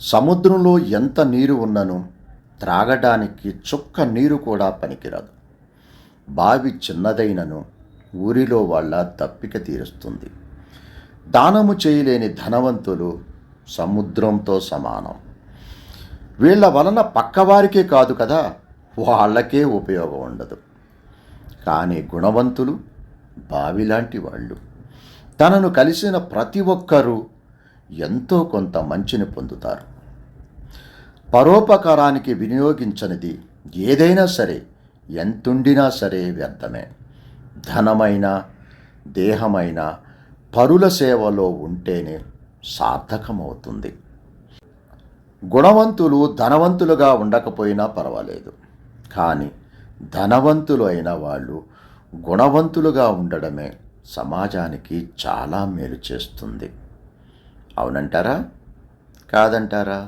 సముద్రంలో ఎంత నీరు ఉన్నను త్రాగడానికి చుక్క నీరు కూడా పనికిరాదు. బావి చిన్నదైనను ఊరిలో వాళ్ళ దప్పిక తీరుస్తుంది. దానము చేయలేని ధనవంతులు సముద్రంతో సమానం. వీళ్ళ వలన పక్కవారికే కాదు కదా వాళ్ళకే ఉపయోగం ఉండదు. కానీ గుణవంతులు బావిలాంటి వాళ్ళు. తనను కలిసిన ప్రతి ఒక్కరూ ఎంతో కొంత మంచిని పొందుతారు. పరోపకారానికి వినియోగించనిది ఏదైనా సరే ఎంతుండినా సరే వ్యర్థమే. ధనమైన దేహమైన పరుల సేవలో ఉంటేనే సార్థకమవుతుంది. గుణవంతులు ధనవంతులుగా ఉండకపోయినా పర్వాలేదు. కానీ ధనవంతులు అయిన వాళ్ళు గుణవంతులుగా ఉండడమే సమాజానికి చాలా మేలు చేస్తుంది. అవునంటారా? కాదంటారా?